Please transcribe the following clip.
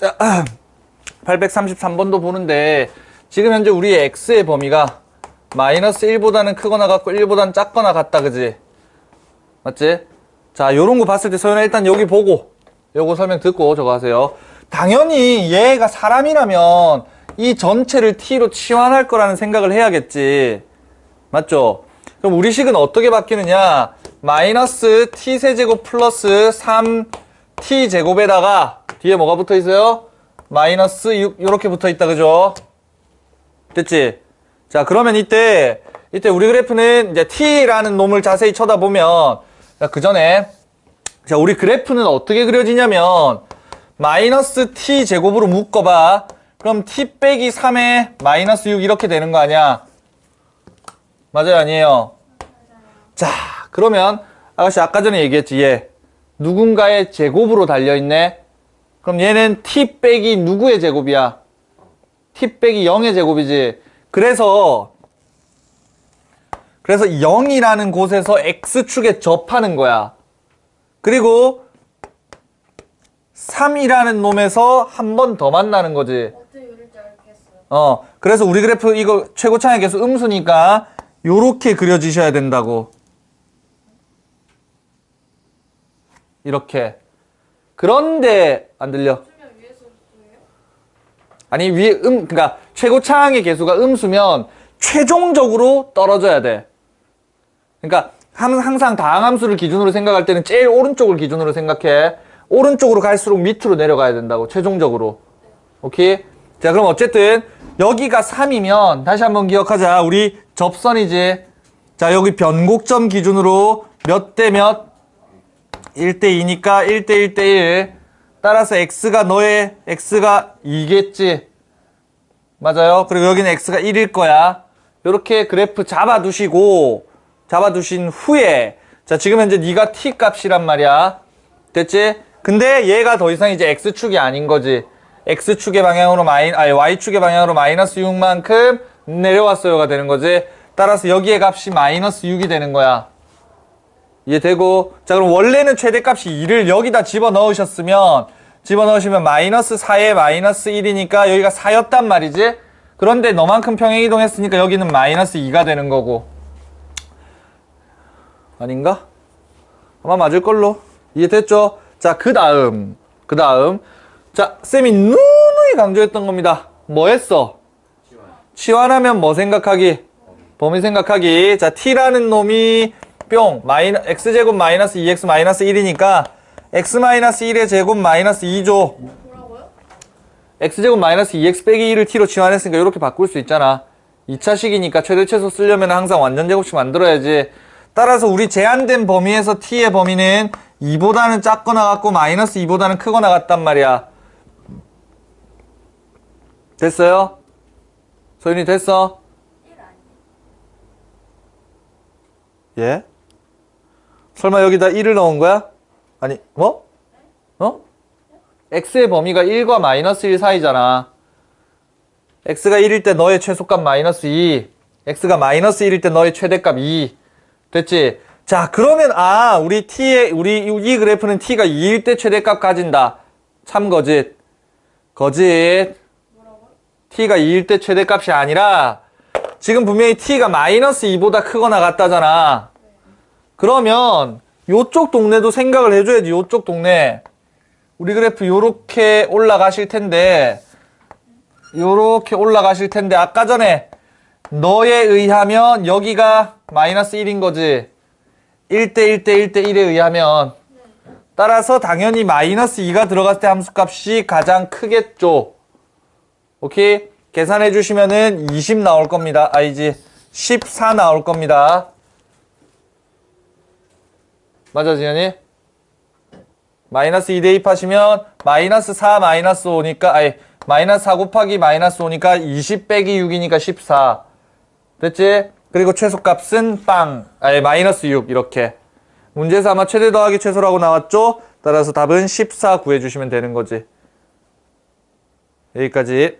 자, 833번도 보는데 지금 현재 우리의 x의 범위가 마이너스 1보다는 크거나 같고 1보다는 작거나 같다 그지? 맞지? 자 요런 거 봤을 때 소연아 일단 여기 보고 요거 설명 듣고 저거 하세요 당연히 얘가 사람이라면 이 전체를 t로 치환할 거라는 생각을 해야겠지 맞죠? 그럼 우리 식은 어떻게 바뀌느냐 마이너스 t세제곱 플러스 3t제곱에다가 뒤에 뭐가 붙어 있어요? 마이너스 6 요렇게 붙어 있다 그죠? 됐지? 자 그러면 이때 이때 우리 그래프는 이제 t라는 놈을 자세히 쳐다보면 그 전에 자 우리 그래프는 어떻게 그려지냐면 마이너스 t 제곱으로 묶어봐 그럼 t 빼기 3에 마이너스 6 이렇게 되는 거 아니야 맞아요 아니에요 자 그러면 아가씨 아까 전에 얘기했지 얘 누군가의 제곱으로 달려있네 그럼 얘는 t 빼기 누구의 제곱이야 t 빼기 0의 제곱이지 그래서 그래서 0이라는 곳에서 x축에 접하는 거야 그리고 3이라는 놈에서 한 번 더 만나는 거지. 어, 그래서 우리 그래프 이거 최고차의 계수 음수니까 요렇게 그려지셔야 된다고. 이렇게. 그런데 안 들려. 아니 위에 음 그러니까 최고 차항의 계수가 음수면 최종적으로 떨어져야 돼. 그러니까 함- 항상 다항함수를 기준으로 생각할 때는 제일 오른쪽을 기준으로 생각해. 오른쪽으로 갈수록 밑으로 내려가야 된다고 최종적으로. 오케이? 자, 그럼 어쨌든 여기가 3이면 다시 한번 기억하자. 우리 접선이지. 자, 여기 변곡점 기준으로 몇 대 몇? 1대 2니까 1대 1대 1. 따라서 x가 너의 x가 2겠지. 맞아요. 그리고 여기는 x가 1일 거야. 이렇게 그래프 잡아두시고 잡아두신 후에 자 지금 현재 네가 t 값이란 말이야. 됐지? 근데 얘가 더 이상 이제 x축이 아닌 거지. x축의 방향으로 마이 아니 y축의 방향으로 마이너스 6만큼 내려왔어요가 되는 거지. 따라서 여기의 값이 마이너스 6이 되는 거야. 이해되고 자 그럼 원래는 최대값이 2를 여기다 집어넣으셨으면 집어넣으시면 마이너스 4에 마이너스 1이니까 여기가 4였단 말이지 그런데 너만큼 평행이동했으니까 여기는 마이너스 2가 되는 거고 아닌가? 아마 맞을 걸로 이해됐죠? 자 그 다음 그 다음 자 쌤이 누누이 강조했던 겁니다 뭐 했어? 치환하면 뭐 생각하기? 범위 생각하기. 자, t라는 놈이 뿅 마이너 x제곱 마이너스 2x 마이너스 1이니까 x 마이너스 1의 제곱 마이너스 2조 뭐라고요? x제곱 마이너스 2x 빼기 1을 t로 치환했으니까 이렇게 바꿀 수 있잖아. 2차식이니까 최대 최소 쓰려면 항상 완전 제곱식 만들어야지. 따라서 우리 제한된 범위에서 t의 범위는 2보다는 작거나 같고 마이너스 2보다는 크거나 같단 말이야. 됐어요? 소윤이 됐어? 1 아니에요? 예? 설마 여기다 1을 넣은 거야? 아니, 뭐? 어? x의 범위가 1과 마이너스 1 사이잖아. x가 1일 때 너의 최소값 마이너스 2. x가 마이너스 1일 때 너의 최대값 2. 됐지? 자, 그러면, 아, 우리 t의, 우리 이 그래프는 t가 2일 때 최대값 가진다. 참 거짓. 거짓. t가 2일 때 최대값이 아니라 지금 분명히 t가 마이너스 2보다 크거나 같다잖아. 그러면 요쪽 동네도 생각을 해줘야지 요쪽 동네. 우리 그래프 요렇게 올라가실 텐데 요렇게 올라가실 텐데 아까 전에 너에 의하면 여기가 마이너스 1인 거지. 1대 1대 1대 1에 의하면 따라서 당연히 마이너스 2가 들어갔을 때 함수값이 가장 크겠죠. 오케이? 계산해 주시면은 20 나올 겁니다. 아니지. 14 나올 겁니다. 맞아, 지현이? 마이너스 2 대입하시면 마이너스 4 마이너스 5니까 아니 마이너스 4 곱하기 마이너스 5니까 20 빼기 6이니까 14 됐지? 그리고 최소값은 빵 아니 마이너스 6 이렇게 문제에서 아마 최대 더하기 최소라고 나왔죠? 따라서 답은 14 구해주시면 되는 거지 여기까지